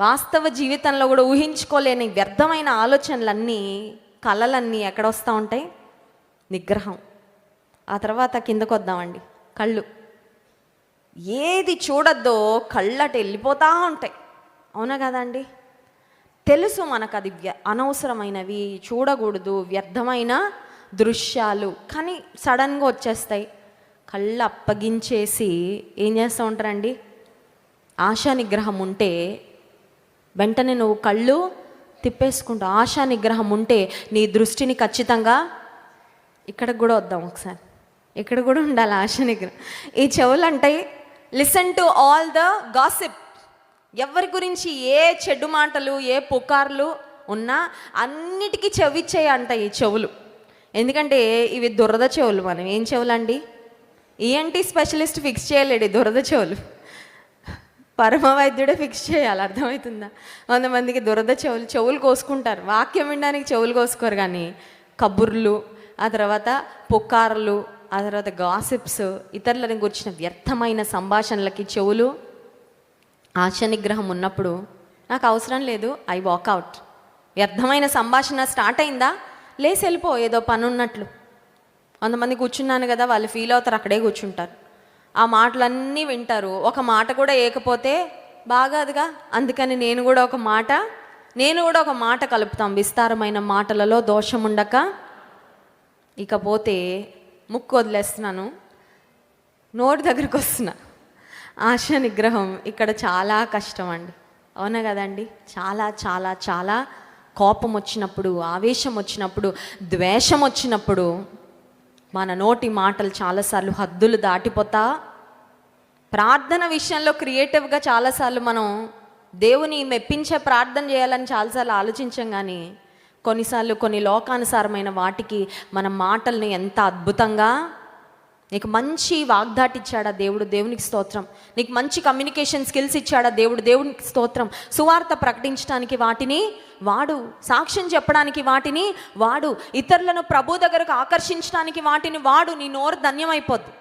వాస్తవ జీవితంలో కూడా ఊహించుకోలేని వ్యర్థమైన ఆలోచనలన్నీ కళలన్నీ ఎక్కడ వస్తూ ఉంటాయి? నిగ్రహం. ఆ తర్వాత కిందకు వద్దామండి. కళ్ళు. ఏది చూడొద్దో కళ్ళట వెళ్ళిపోతూ ఉంటాయి. అవునా కదండి తెలుసు మనకు అది వ్య అనవసరమైనవి చూడకూడదు వ్యర్థమైన దృశ్యాలు. కానీ సడన్గా వచ్చేస్తాయి. కళ్ళు అప్పగించేసి ఏం చేస్తూ ఉంటారండి? ఆశా నిగ్రహం ఉంటే వెంటనే నువ్వు కళ్ళు తిప్పేసుకుంటావు ఆశా నిగ్రహం ఉంటే నీ దృష్టిని ఖచ్చితంగా ఇక్కడికి కూడా వద్దాం ఒకసారి. ఇక్కడ కూడా ఉండాలి ఆశ నిగ్రహం. ఈ చెవులు అంటే listen to all the gossip ఎవరి గురించి ఏ చెడు మాటలు ఏ పుకార్లు ఉన్నా అన్నిటికీ చెవిచ్చాయి అంట ఈ చెవులు. ఎందుకంటే ఇవి దురద చెవులు మనం. ఏం చెవులండి? ఈఎన్టీ స్పెషలిస్ట్ ఫిక్స్ చేయలేడు ఈ దురద చెవులు. పరమ వైద్యుడే ఫిక్స్ చేయాలి. అర్థమవుతుందా? కొంతమందికి దురద చెవులు చెవులు కోసుకుంటారు. వాక్యం వినడానికి చెవులు కోసుకోరు కానీ కబుర్లు ఆ తర్వాత పుక్కార్లు ఆ తర్వాత గాసిప్స్ ఇతరులని గురించిన వ్యర్థమైన సంభాషణలకి చెవులు ఆశ నిగ్రహం ఉన్నప్పుడు నాకు అవసరం లేదు ఐ వాకౌట్ వ్యర్థమైన సంభాషణ స్టార్ట్ అయిందా? లేసి వెళ్ళిపో ఏదో పని ఉన్నట్లు కొంతమంది కూర్చున్నాను కదా వాళ్ళు ఫీల్ అవుతారు అక్కడే కూర్చుంటారు. ఆ మాటలన్నీ వింటారు. ఒక మాట కూడా ఏకపోతే బాగాదుగా? అందుకని నేను కూడా ఒక మాట నేను కూడా ఒక మాట కలుపుతాం. విస్తారమైన మాటలలో దోషం ఉండక. ఇకపోతే ముక్కు వదిలేస్తున్నాను. నోటి దగ్గరికి వస్తున్నా. ఆశ నిగ్రహం ఇక్కడ చాలా కష్టం అండి. అవునా కదండి? చాలా చాలా చాలా కోపం వచ్చినప్పుడు ఆవేశం వచ్చినప్పుడు ద్వేషం వచ్చినప్పుడు మన నోటి మాటలు చాలాసార్లు హద్దులు దాటిపోతా. ప్రార్థన విషయంలో క్రియేటివ్గా చాలాసార్లు మనం దేవుని మెప్పించే ప్రార్థన చేయాలని చాలాసార్లు ఆలోచించాం కానీ కొన్నిసార్లు కొన్ని లోకానుసారమైన వాటికి మన మాటల్ని ఎంత అద్భుతంగా నీకు మంచి వాగ్దాటి ఇచ్చాడా దేవుడు దేవునికి స్తోత్రం? నీకు మంచి కమ్యూనికేషన్ స్కిల్స్ ఇచ్చాడా దేవుడు దేవునికి స్తోత్రం? సువార్త ప్రకటించడానికి వాటిని వాడు సాక్ష్యం చెప్పడానికి వాటిని వాడు ఇతరులను ప్రభు దగ్గరకు ఆకర్షించడానికి వాటిని వాడు నీ నోరు ధన్యమైపోద్ది.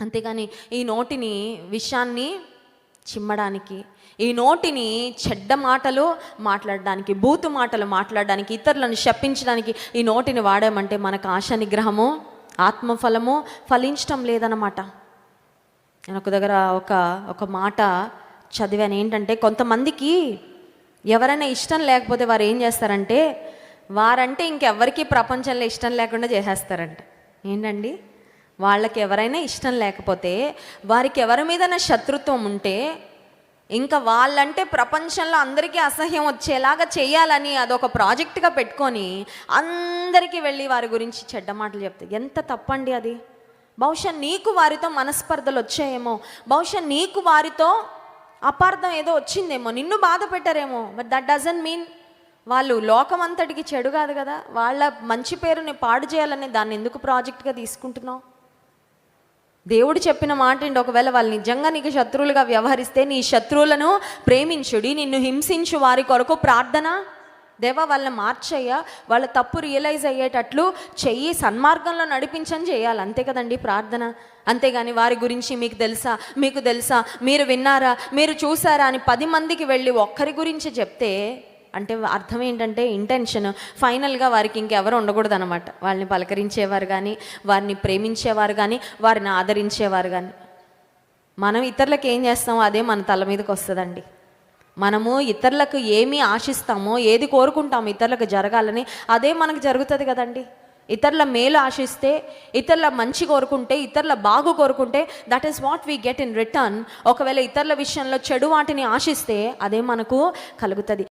అంతేగాని ఈ నోటిని విషయాన్ని చిమ్మడానికి ఈ నోటిని చెడ్డ మాటలు మాట్లాడడానికి బూతు మాటలు మాట్లాడడానికి ఇతరులను శప్పించడానికి ఈ నోటిని వాడామంటే మనకు ఆశా నిగ్రహము ఆత్మఫలము ఫలించటం లేదన్నమాట. నేను ఒక దగ్గర ఒక ఒక మాట చదివాను. ఏంటంటే కొంతమందికి ఎవరైనా ఇష్టం లేకపోతే వారు ఏం చేస్తారంటే వారంటే ఇంకెవ్వరికీ ప్రపంచంలో ఇష్టం లేకుండా చేసేస్తారంట. ఏంటండి? వాళ్ళకి ఎవరైనా ఇష్టం లేకపోతే వారికి ఎవరి మీదైనా శత్రుత్వం ఉంటే ఇంకా వాళ్ళంటే ప్రపంచంలో అందరికీ అసహ్యం వచ్చేలాగా చేయాలని అదొక ప్రాజెక్ట్గా పెట్టుకొని అందరికీ వెళ్ళి వారి గురించి చెడ్డ మాటలు చెప్తే ఎంత తప్పండి అది? బహుశా నీకు వారితో మనస్పర్ధలు వచ్చాయేమో. బహుశా నీకు వారితో అపార్థం ఏదో వచ్చిందేమో. నిన్ను బాధ పెట్టారేమో. బట్ దట్ డజన్ మీన్ వాళ్ళు లోకం అంతటికి చెడు కాదు కదా? వాళ్ళ మంచి పేరుని పాడు చేయాలని దాన్ని ఎందుకు ప్రాజెక్ట్గా తీసుకుంటున్నావు? దేవుడు చెప్పిన మాట ఏంటి ఒకవేళ వాళ్ళు నిజంగా నీకు శత్రువులుగా వ్యవహరిస్తే నీ శత్రువులను ప్రేమించుడి నిన్ను హింసించు వారి కొరకు ప్రార్థన. దేవా వాళ్ళని మార్చయ్యా. వాళ్ళ తప్పు రియలైజ్ అయ్యేటట్లు చెయ్యి సన్మార్గంలో నడిపించని చేయాలి. అంతే కదండి ప్రార్థన. అంతేగాని వారి గురించి మీకు తెలుసా? మీకు తెలుసా? మీరు విన్నారా? మీరు చూసారా అని పది మందికి వెళ్ళి ఒక్కరి గురించి చెప్తే అంటే అర్థం ఏంటంటే ఇంటెన్షన్ ఫైనల్గా వారికి ఇంకెవరు ఉండకూడదు అనమాట వాళ్ళని పలకరించేవారు కానీ వారిని ప్రేమించేవారు కానీ వారిని ఆదరించేవారు కానీ మనం ఇతరులకు ఏం చేస్తామో అదే మన తల మీదకి వస్తుందండి. మనము ఇతరులకు ఏమి ఆశిస్తామో ఏది కోరుకుంటామో ఇతరులకు జరగాలని అదే మనకు జరుగుతుంది కదండి. ఇతరుల మేలు ఆశిస్తే ఇతరుల మంచి కోరుకుంటే ఇతరుల బాగు కోరుకుంటే that is what we get in return ఒకవేళ ఇతరుల విషయంలో చెడు వాటిని ఆశిస్తే అదే మనకు కలుగుతుంది.